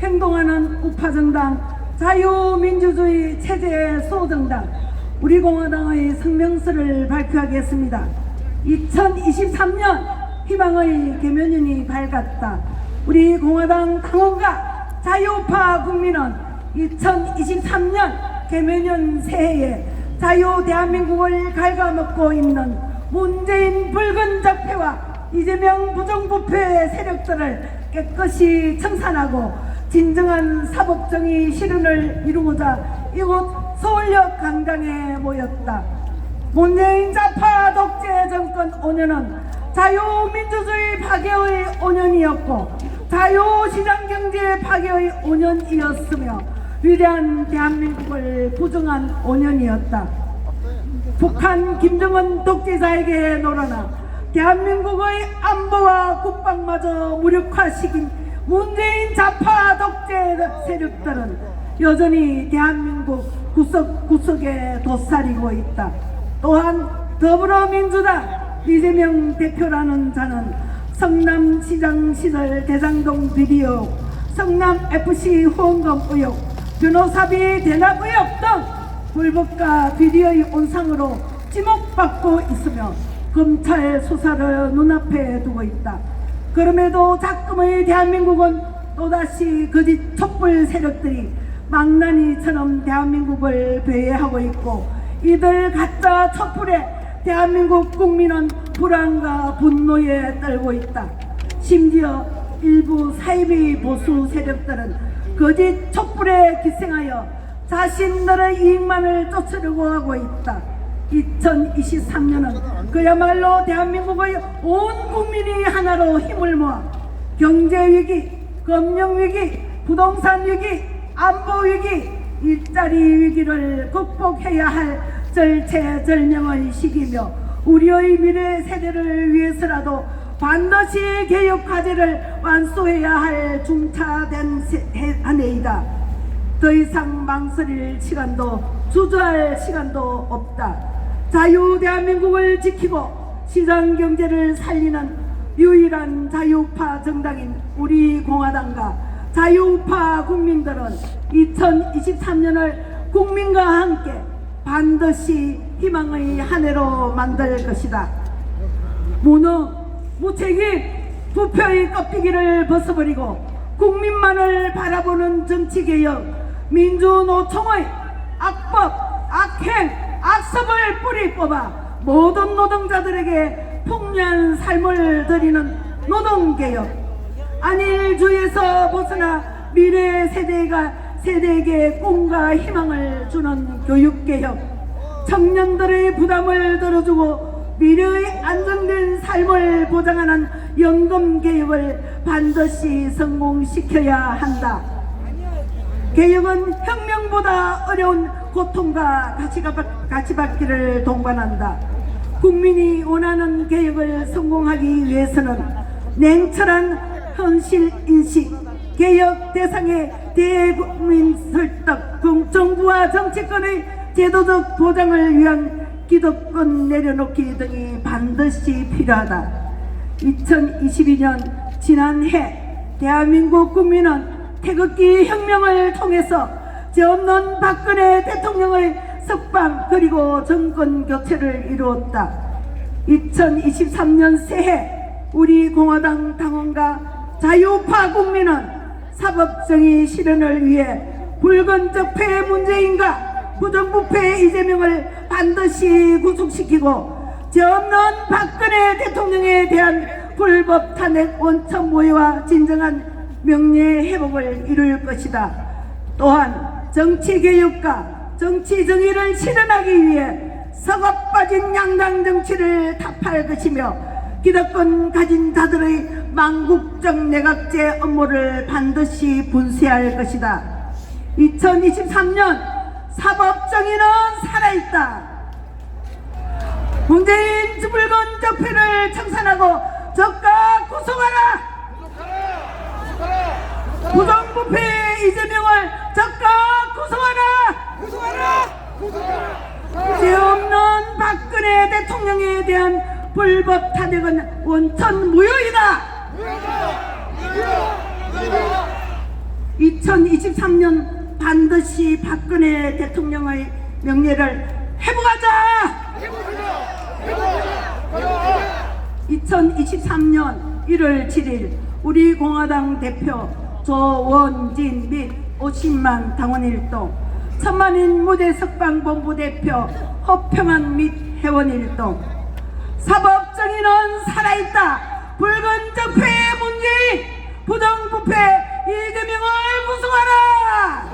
행동하는 우파정당 자유민주주의 체제 소정당 우리공화당의 성명서를 발표하겠습니다. 2023년 희망의 개면연이 밝았다. 우리 공화당 당원과 자유파 국민은 2023년 개면연 새해에 자유 대한민국을 갉아먹고 있는 문재인 붉은 적폐와 이재명 부정부패 세력들을 깨끗이 청산하고 진정한 사법정의 실현을 이루고자 이곳 서울역 강당에 모였다. 문재인 좌파 독재 정권 5년은 자유민주주의 파괴의 5년이었고 자유시장 경제 파괴의 5년이었으며 위대한 대한민국을 부정한 5년이었다. 북한 김정은 독재자에게 놀아나 대한민국의 안보와 국방마저 무력화시킨 문재인 좌파 독재 세력들은 여전히 대한민국 구석구석에 도사리고 있다. 또한 더불어민주당 이재명 대표라는 자는 성남시장 시절 대장동 의혹, 성남FC 후원금 의혹, 변호사비 대납 의혹 등 불법과 비리의 온상으로 지목받고 있으며 검찰 수사를 눈앞에 두고 있다. 그럼에도 작금의 대한민국은 또다시 거짓 촛불 세력들이 망나니처럼 대한민국을 배회하고 있고 이들 가짜 촛불에 대한민국 국민은 불안과 분노에 떨고 있다. 심지어 일부 사이비 보수 세력들은 거짓 촛불에 기생하여 자신들의 이익만을 쫓으려고 하고 있다. 2023년은 그야말로 대한민국의 온 국민이 하나로 힘을 모아 경제 위기, 금융 위기, 부동산 위기, 안보 위기, 일자리 위기를 극복해야 할 절체절명의 시기며 우리의 미래 세대를 위해서라도 반드시 개혁 과제를 완수해야 할 중차된 한 해이다. 더 이상 망설일 시간도 주저할 시간도 없다. 자유 대한민국을 지키고 시장 경제를 살리는 유일한 자유파 정당인 우리 공화당과 자유파 국민들은 2023년을 국민과 함께 반드시 희망의 한 해로 만들 것이다. 무능, 무책임, 부표의 껍데기를 벗어버리고 국민만을 바라보는 정치개혁, 민주노총의 악법, 악행, 악습을 뿌리 뽑아 모든 노동자들에게 풍요한 삶을 드리는 노동개혁, 안일주의에서 벗어나 미래 세대가 세대에게 꿈과 희망을 주는 교육개혁, 청년들의 부담을 덜어주고 미래의 안정된 삶을 보장하는 연금개혁을 반드시 성공시켜야 한다. 개혁은 혁명보다 어려운 고통과 가치받기를 동반한다. 국민이 원하는 개혁을 성공하기 위해서는 냉철한 현실 인식, 개혁 대상의 대국민 설득, 공- 정부와 정치권의 제도적 보장을 위한 기득권 내려놓기 등이 반드시 필요하다. 2022년 지난해 대한민국 국민은 태극기 혁명을 통해서 죄 없는 박근혜 대통령의 석방 그리고 정권 교체를 이루었다. 2023년 새해 우리 공화당 당원과 자유파 국민은 사법정의 실현을 위해 붉은 적폐 문재인과 부정부패 이재명을 반드시 구속시키고 죄 없는 박근혜 대통령에 대한 불법 탄핵 원천 모의와 진정한 명예 회복을 이룰 것이다. 또한 정치 개혁과 정치 정의를 실현하기 위해 서갑 빠진 양당 정치를 타파할 것이며 기득권 가진 자들의 망국적 내각제 업무를 반드시 분쇄할 것이다. 2023년 사법정의는 살아있다. 문재인 붉은 적폐를 청산하고 적가 구속하라. 부정부패 이재명을 적가 구속하라. 죄 없는 박근혜 대통령에 대한 불법 탄핵은 원천 무효이다. 2023년 반드시 박근혜 대통령의 명예를 회복하자! 2023년 1월 7일 우리 공화당 대표 조원진 및 50만 당원 일동 천만인 무대 석방본부 대표 허평한 및 회원 일동 사법정의는 살아있다. 붉은 적폐의 문재인 부정부패 이재명을 구성하라